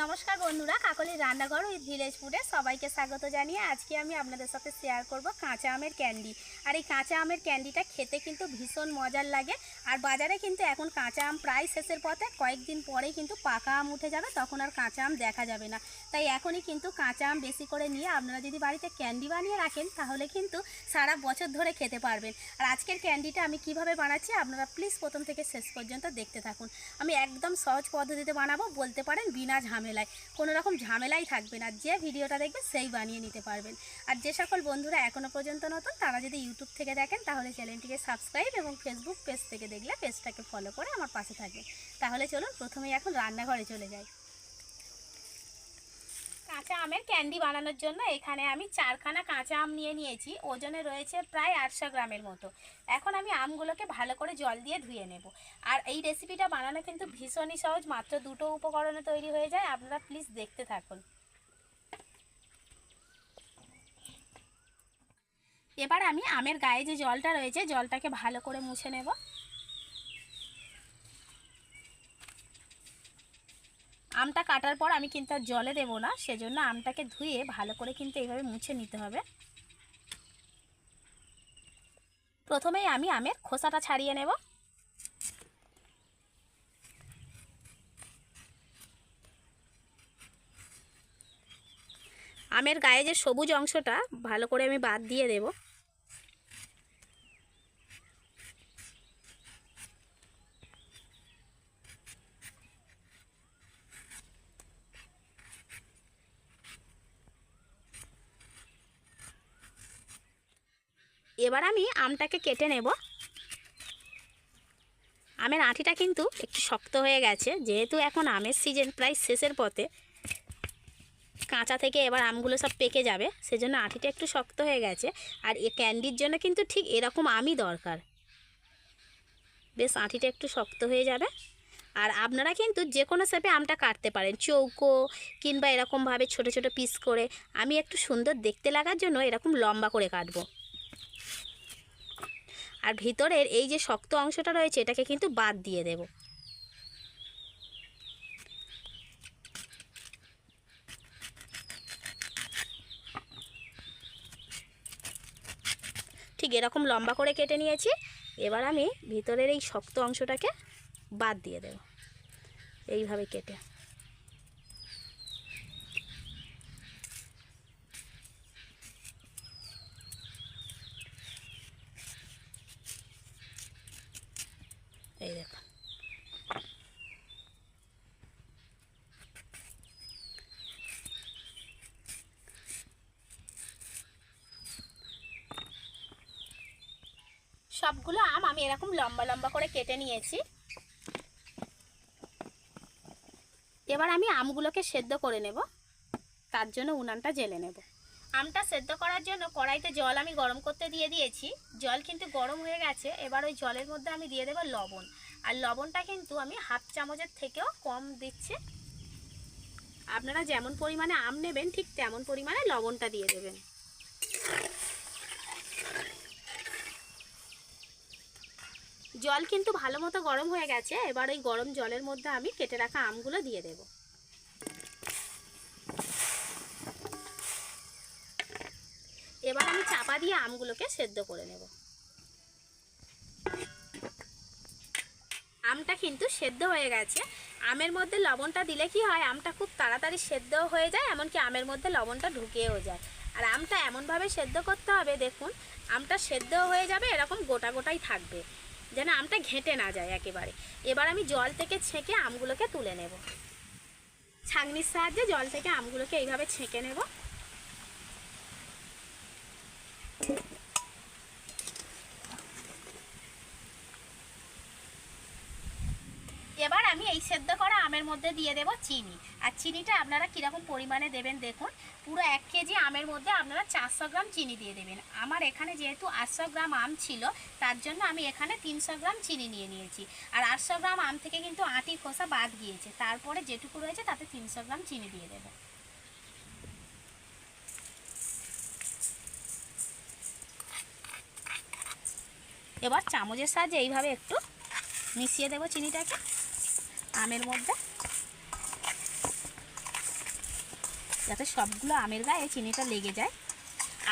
নমস্কার বন্ধুরা কাকলির রান্নাঘর উইথ ভিলেজ ফুডে সবাইকে স্বাগত জানিয়ে আজকে আমি আপনাদের সাথে শেয়ার করব কাঁচা আমের ক্যান্ডি আর এই কাঁচা আমের ক্যান্ডিটা খেতে কিন্তু ভীষণ মজার লাগে। আর বাজারে কিন্তু এখন কাঁচা আম প্রায় শেষের পথে, কয়েকদিন পরেই কিন্তু পাকা আম উঠে যাবে, তখন আর কাঁচা আম দেখা যাবে না। তাই এখনই কিন্তু কাঁচা আম বেশি করে নিয়ে আপনারা যদি বাড়িতে ক্যান্ডি বানিয়ে রাখেন, তাহলে কিন্তু সারা বছর ধরে খেতে পারবেন। আর আজকের ক্যান্ডিটা আমি কীভাবে বানাচ্ছি, আপনারা প্লিজ প্রথম থেকে শেষ পর্যন্ত দেখতে থাকুন। আমি একদম সহজ পদ্ধতিতে বানাবো, বলতে পারেন বিনা ঝামেলায় কোনো রকম ঝামেলাই থাকবে না। যে ভিডিওটা দেখবেন সেই বানিয়ে নিতে পারবেন। আর যে সকল বন্ধুরা এখনও পর্যন্ত নতুন, তারা যদি ইউটিউব থেকে দেখেন, তাহলে চ্যানেলটিকে সাবস্ক্রাইব এবং ফেসবুক পেজ থেকে দেখলে পেজটাকে ফলো করে আমার পাশে থাকবে তাহলে চলুন, প্রথমেই এখন রান্নাঘরে চলে যাই। কাঁচা আমের ক্যান্ডি বানানোর জন্য এখানে আমি চারখানা কাঁচা আম নিয়ে নিয়েছি। ওজনে রয়েছে প্রায় আটশো গ্রামের মতো। এখন আমি আমগুলোকে ভালো করে জল দিয়ে ধুয়ে নেব। আর এই রেসিপিটা বানানো কিন্তু ভীষণই সহজ, মাত্র দুটো উপকরণে তৈরি হয়ে যায়। আপনারা প্লিজ দেখতে থাকুন। এবার আমি আমের গায়ে যে জলটা রয়েছে, জলটাকে ভালো করে মুছে নেব। আমটা কাটার পর আমি কিন্তু আর জলে দেবো না, সেজন্য আমটাকে ধুয়ে ভালো করে কিন্তু এইভাবে মুছে নিতে হবে। প্রথমেই আমি আমের খোসাটা ছাড়িয়ে নেব। আমের গায়ে যে সবুজ অংশটা ভালো করে আমি বাদ দিয়ে দেব। এবার আমি আমটাকে কেটে নেব। আমের আঁটিটা কিন্তু একটু শক্ত হয়ে গেছে, যেহেতু এখন আমের সিজন প্রায় শেষের পথে। কাঁচা থেকে এবার আমগুলো সব পেকে যাবে, সেজন্য আঁটিটা একটু শক্ত হয়ে গেছে। আর এ ক্যান্ডির জন্য কিন্তু ঠিক এরকম আমই দরকার। বেশ, আঁটিটা একটু শক্ত হয়ে যাবে। আর আপনারা কিন্তু যে কোনো শেপে আমটা কাটতে পারেন, চৌকো কিংবা এরকমভাবে ছোট ছোট পিস করে। আমি একটু সুন্দর দেখতে লাগার জন্য এরকম লম্বা করে কাটবো। আর ভিতরের এই যে শক্ত অংশটা রয়েছে, এটাকে কিন্তু বাদ দিয়ে দেব। ঠিক এরকম লম্বা করে কেটে নিয়েছি। এবার আমি ভিতরের এই শক্ত অংশটাকে বাদ দিয়ে দেব। এইভাবে কেটে। এই সবগুলো আম আমি এরকম লম্বা লম্বা করে কেটে নিয়েছি। এবার আমি আমগুলোকে সেদ্ধ করে নেব। তার জন্য উনানটা জেলে নেব। আমটা সেদ্ধ করার জন্য কড়াইতে জল আমি গরম করতে দিয়ে দিয়েছি। জল কিন্তু গরম হয়ে গেছে, এবার ওই জলের মধ্যে আমি দিয়ে দেবো লবণ। আর লবণটা কিন্তু আমি হাফ চামচের থেকেও কম দিচ্ছি। আপনারা যেমন পরিমাণে আম নেবেন, ঠিক তেমন পরিমাণে লবণটা দিয়ে দেবেন। জল কিন্তু ভালো মতো গরম হয়ে গেছে, এবার ওই গরম জলের মধ্যে আমি কেটে রাখা আমগুলো দিয়ে দেব। এবার আমি চাপা দিয়ে আমগুলোকে সেদ্ধ করে নেব। আমটা কিন্তু সেদ্ধ হয়ে গেছে। আমের মধ্যে লবণটা দিলে কি হয়, আমটা খুব তাড়াতাড়ি সেদ্ধ হয়ে যায়, এমনকি আমের মধ্যে লবণটা ঢুকেও যায়। আর আমটা এমনভাবে সেদ্ধ করতে হবে, দেখুন, আমটা সেদ্ধ হয়ে যাবে, এরকম গোটা গোটাই থাকবে, যেন আমটা ঘেঁটে না যায় একেবারে। এবার আমি জল থেকে ছেঁকে আমগুলোকে তুলে নেব। ছাঁকনির সাহায্যে জল থেকে আমগুলোকে এইভাবে ছেঁকে নেব। এবার আমি এই সেদ্ধ করা আমের মধ্যে দিয়ে দেব চিনি। আর চিনিটা আপনারা কীরকম পরিমাণে দেবেন দেখুন। পুরো এক কেজি আমের মধ্যে আপনারা চারশো গ্রাম চিনি দিয়ে দেবেন। আমার এখানে যেহেতু আটশো গ্রাম আম ছিল, তার জন্য আমি এখানে তিনশো গ্রাম চিনি নিয়ে নিয়েছি। আর আটশো গ্রাম আম থেকে কিন্তু আটি খোসা বাদ গিয়েছে। তারপরে যেটুকু রয়েছে তাতে তিনশো গ্রাম চিনি দিয়ে দেবো। এবার চামচের সাহায্যে এইভাবে একটু মিশিয়ে দেবো চিনিটাকে, আমের মধ্যে। যাতে সবগুলো আমের গায়ে চিনিটা লেগে যায়।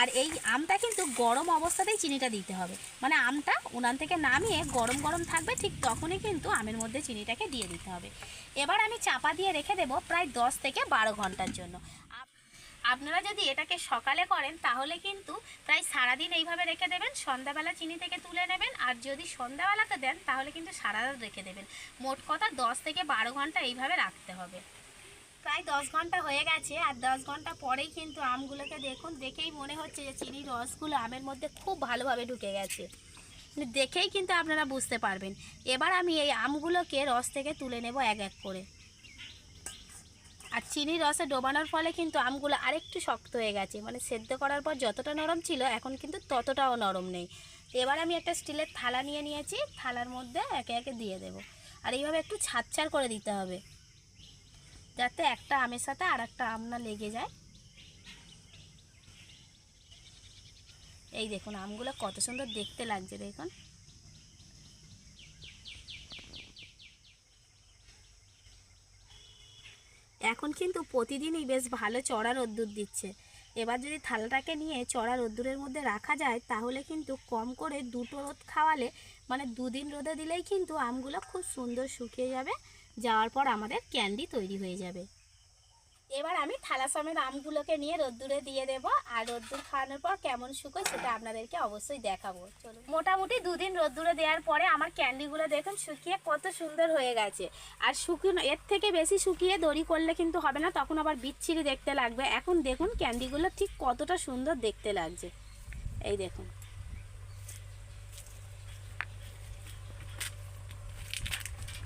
আর এই আমটা কিন্তু গরম অবস্থাতেই চিনিটা দিতে হবে। মানে আমটা উনান থেকে নামিয়ে গরম গরম থাকবে, ঠিক তখনই কিন্তু আমের মধ্যে চিনিটাকে দিয়ে দিতে হবে। এবার আমি চাপা দিয়ে রেখে দেবো প্রায় দশ থেকে বারো ঘণ্টার জন্য। আপনারা যদি এটাকে সকালে করেন, তাহলে কিন্তু প্রায় সারাদিন এইভাবে রেখে দেবেন। সন্ধ্যাবেলা চিনি থেকে তুলে নেবেন, আর যদি সন্ধ্যাবেলাতে দেন, তাহলে কিন্তু সারা রাত রেখে দেবেন। মোট কথা দশ থেকে বারো ঘণ্টা এইভাবে রাখতে হবে। প্রায় দশ ঘণ্টা হয়ে গেছে, আর দশ ঘণ্টা পরেই কিন্তু আমগুলোকে দেখুন, দেখেই মনে হচ্ছে যে চিনির রসগুলো আমের মধ্যে খুব ভালোভাবে ঢুকে গেছে। দেখেই কিন্তু আপনারা বুঝতে পারবেন। এবার আমি এই আমগুলোকে রস থেকে তুলে নেব এক এক করে। আর চিনির রসে ডোবানোর ফলে কিন্তু আমগুলো আরেকটু শক্ত হয়ে গেছে। মানে সেদ্ধ করার পর যতটা নরম ছিল, এখন কিন্তু ততটাও নরম নেই। এবার আমি একটা স্টিলের থালা নিয়ে নিয়েছি। থালার মধ্যে একে একে দিয়ে দেব। আর এইভাবে একটু ছাড়ছাড় করে দিতে হবে। যাতে একটা আমের সাথে আর একটা আম না লেগে যায়। এই দেখুন, আমগুলো কত সুন্দর দেখতে লাগছে, দেখুন। এখন কিন্তু প্রতিদিনই বেশ ভালো চড়া রোদ্দুর দিচ্ছে। এবার যদি থালাটাকে নিয়ে চড়া রোদ্দুরের মধ্যে রাখা যায়, তাহলে কিন্তু কম করে দুটো রোদ খাওয়ালে মানে দুদিন রোদে দিলেই কিন্তু আমগুলো খুব সুন্দর শুকিয়ে যাবে, যাওয়ার পর আমাদের ক্যান্ডি তৈরি হয়ে যাবে। এবার আমি থালা আমগুলোকে নিয়ে রোদ্দুরে দিয়ে দেব, আর রোদ্দুর খাওয়ানোর পর কেমন শুকোয় সেটা আপনাদেরকে অবশ্যই দেখাবো। চলুন। মোটামুটি দুদিন রোদ্দুরে দেওয়ার পরে আমার ক্যান্ডিগুলো দেখুন, শুকিয়ে কত সুন্দর হয়ে গেছে। আর শুকিয়ে এর থেকে বেশি শুকিয়ে দড়ি করলে কিন্তু হবে না, তখন আবার বিচ্ছিরি দেখতে লাগবে। এখন দেখুন ক্যান্ডিগুলো ঠিক কতটা সুন্দর দেখতে লাগছে। এই দেখুন।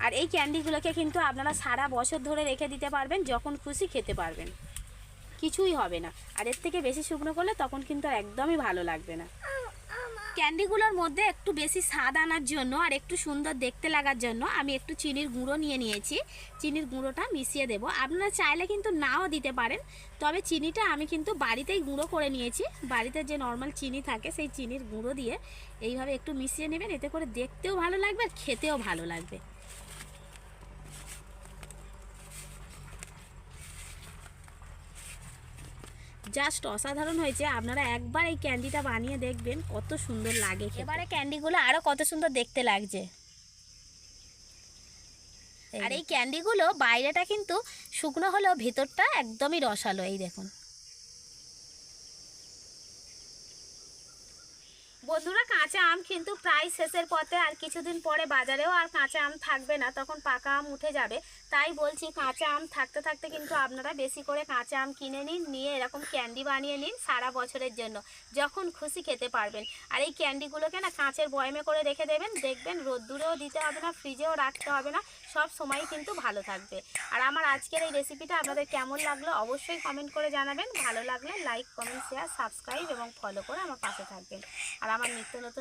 আর এই ক্যান্ডিগুলোকে কিন্তু আপনারা সারা বছর ধরে রেখে দিতে পারবেন, যখন খুশি খেতে পারবেন। কিছুই হবে না। আর এর থেকে বেশি শুকনো করলে তখন কিন্তু একদমই ভালো লাগবে না। ক্যান্ডিগুলোর মধ্যে একটু বেশি স্বাদ আনার জন্য আর একটু সুন্দর দেখতে লাগার জন্য আমি একটু চিনির গুঁড়ো নিয়ে নিয়েছি। চিনির গুঁড়োটা মিশিয়ে দেব। আপনারা চাইলে কিন্তু নাও দিতে পারেন। তবে চিনিটা আমি কিন্তু বাড়িতেই গুঁড়ো করে নিয়েছি। বাড়িতে যে নর্মাল চিনি থাকে, সেই চিনির গুঁড়ো দিয়ে এইভাবে একটু মিশিয়ে নেবেন। এতে করে দেখতেও ভালো লাগবে আর খেতেও ভালো লাগবে। জাস্ট অসাধারণ হয়েছে। আপনারা একবার এই ক্যান্ডিটা বানিয়ে দেখবেন কত সুন্দর লাগে এবারে ক্যান্ডিগুলো আরও কত সুন্দর দেখতে লাগছে। আর এই ক্যান্ডিগুলো বাইরেটা কিন্তু শুকনো হলেও ভেতরটা একদমই রসালো এই দেখুন। বন্ধুরা কাঁচা আম কিন্তু প্রায় শেষের পথে আর কিছুদিন পরে বাজারেও আর কাঁচা আম থাকবে না, তখন পাকা আম উঠে যাবে। তাই বলছি কাঁচা আম থাকতে থাকতে কিন্তু আপনারা বেশি করে কাঁচা আম কিনে নিন, নিয়ে এরকম ক্যান্ডি বানিয়ে নিন সারা বছরের জন্য, যখন খুশি খেতে পারবেন। আর এই ক্যান্ডিগুলোকে না কাঁচের বয়মে করে রেখে দেবেন, দেখবেন রোদ্দুরেও দিতে হবে না, ফ্রিজেও রাখতে হবে না, সব সময় কিন্তু ভালো থাকবে। আর আমার আজকের এই রেসিপিটা আপনাদের কেমন লাগল অবশ্যই কমেন্ট করে জানাবেন, ভালো লাগলে লাইক, কমেন্ট, শেয়ার, সাবস্ক্রাইব এবং ফলো করে আমার পাশে থাকবেন। আর আমার নিত্য নতুন